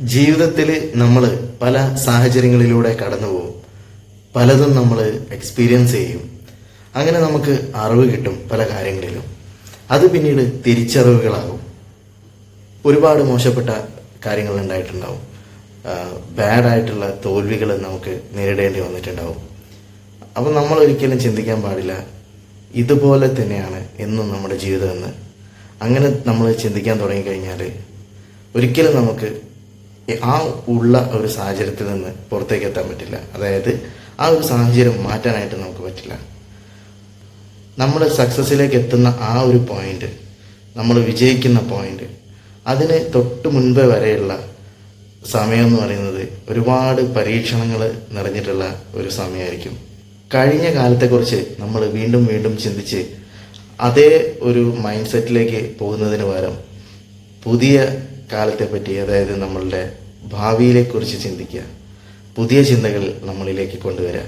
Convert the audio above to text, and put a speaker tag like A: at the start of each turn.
A: ജീവിതത്തിൽ നമ്മൾ പല സാഹചര്യങ്ങളിലൂടെ കടന്നു പോകും പലതും നമ്മൾ എക്സ്പീരിയൻസ് ചെയ്യും. അങ്ങനെ നമുക്ക് അറിവ് കിട്ടും പല കാര്യങ്ങളിലും. അത് പിന്നീട് തിരിച്ചറിവുകളാകും. ഒരുപാട് മോശപ്പെട്ട കാര്യങ്ങൾ ഉണ്ടായിട്ടുണ്ടാവും. ബാഡായിട്ടുള്ള തോൽവികൾ നമുക്ക് നേരിടേണ്ടി വന്നിട്ടുണ്ടാവും. അപ്പം നമ്മൾ ഒരിക്കലും ചിന്തിക്കാൻ പാടില്ല. ഇതുപോലെ തന്നെയാണ് എന്നും നമ്മുടെ ജീവിതമെന്ന്. അങ്ങനെ നമ്മൾ ചിന്തിക്കാൻ തുടങ്ങിക്കഴിഞ്ഞാൽ ഒരിക്കലും നമുക്ക് ആ ഉള്ള ഒരു സാഹചര്യത്തിൽ നിന്ന് പുറത്തേക്ക് എത്താൻ പറ്റില്ല. അതായത് ആ ഒരു സാഹചര്യം മാറ്റാനായിട്ട് നമുക്ക് പറ്റില്ല. നമ്മൾ സക്സസ്സിലേക്ക് എത്തുന്ന ആ ഒരു പോയിന്റ് നമ്മൾ വിജയിക്കുന്ന പോയിന്റ് അതിന് തൊട്ട് മുൻപേ വരെയുള്ള സമയം എന്ന് പറയുന്നത് ഒരുപാട് പരീക്ഷണങ്ങൾ നിറഞ്ഞിട്ടുള്ള ഒരു സമയമായിരിക്കും. കഴിഞ്ഞ കാലത്തെക്കുറിച്ച് നമ്മൾ വീണ്ടും വീണ്ടും ചിന്തിച്ച് അതേ ഒരു മൈൻഡ് സെറ്റിലേക്ക് പോകുന്നതിന് പകരം പുതിയ കാലത്തെ പറ്റി അതായത് നമ്മളുടെ ഭാവിയിലെക്കുറിച്ച് ചിന്തിക്കുക പുതിയ ചിന്തകൾ നമ്മളിലേക്ക് കൊണ്ടുവരിക.